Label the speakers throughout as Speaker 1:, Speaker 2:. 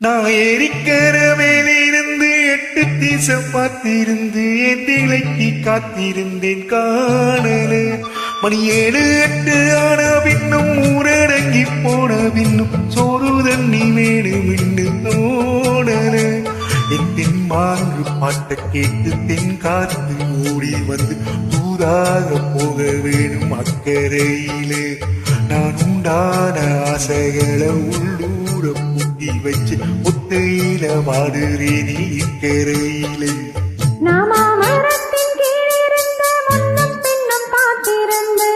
Speaker 1: நான் ஏரிக்கர மேலிருந்து எட்டு தீசம் பார்த்திருந்து என் திளைக்கு காத்திருந்தேன் காணல. மணி ஏழு எட்டு ஆன பின்னும் ஊரடங்கி போன பின்னும் சோறு தண்ணி வேணும் என்று தோணல. என் மாங்கு பாட்டை கேட்டு தென் காத்து ஓடி வந்து தூதாக போக வேணும் அக்கறையிலே. நான் உண்டான ஆசைகளை உள்ளூர் பூட்டி வச்சு முத்தையில வாடுறேனே இக்கரையிலே.
Speaker 2: பின்னும் காத்திருந்து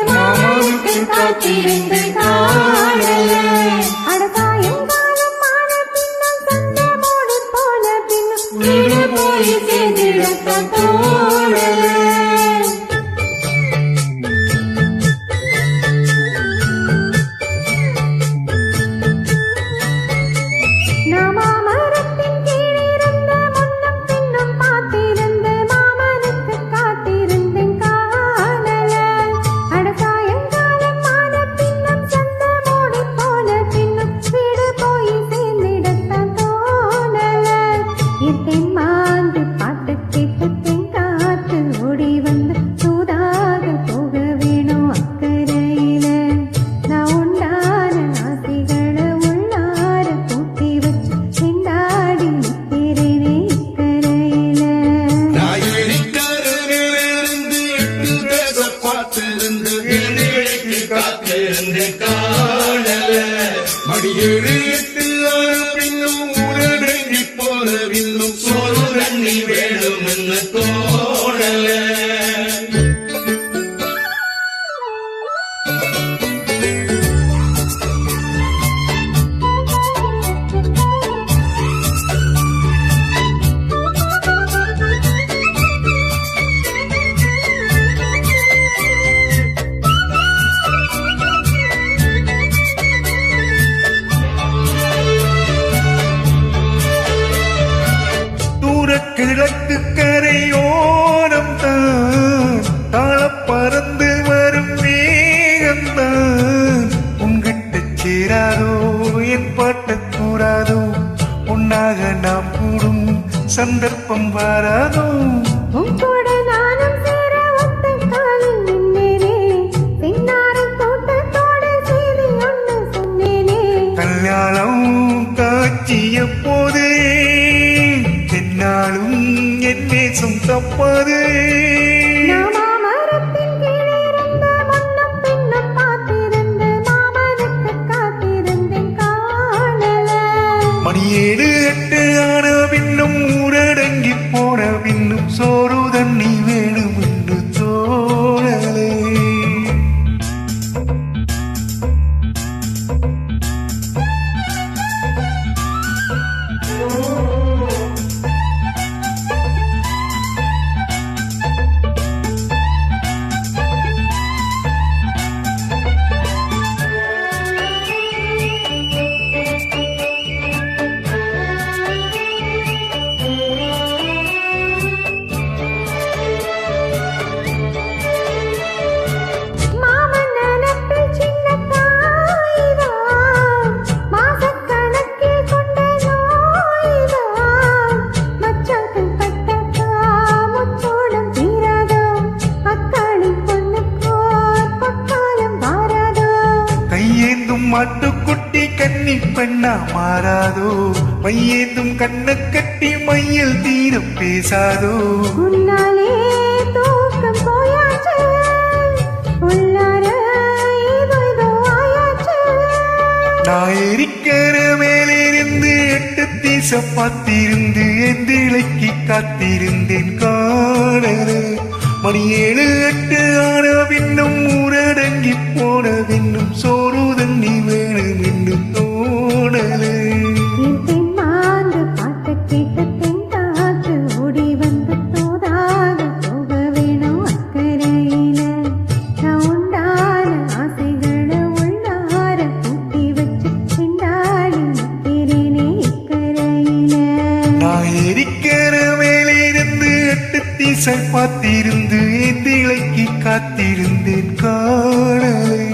Speaker 2: பின்னும் போய் சேர்ந்திடத்தான் என் தென்மாங்கு பாட்டு கேட்டு தென்காத்து ஓடி வந்து சூதாக போக வேணும் அக்கறையில. நான் உண்டான ஆசைகளை உள்ளார பூட்டி வச்சு நிற்கிறேனே இக்கரையில.
Speaker 3: பார்த்திருந்து காத்திருந்து காணல பின்னும் ஊரடங்கி போன
Speaker 2: நின்னேனே. தென்னாரின் தோட்டத்தோட செய்தி ஒண்ணு சொன்னேனே.
Speaker 1: கல்யாணம் காட்சிய போது என்னாலும் என் நேசம் தப்பாது கன்னி பெண்ணா மாறாதோ மையேந்தும் கண்ண கட்டி மையில் தீரம் பேசாதோ
Speaker 2: உன்னாலே தூக்கம் போயாச்சு. உள்ளார.
Speaker 1: நான் இருக்கிற மேலிருந்து எட்டு தீசம் பார்த்திருந்து என் திளைக்கு காத்திருந்தேன் காணல மணி ஏழு எட்டு ஆன பின்னும் ஊரடங்கி போன பின்னும் சோறு தண்ணி வேணும் மேலிருந்து எட்டு திசை பார்த்திருந்து திளைக்கு காத்திருந்தேன் காணலை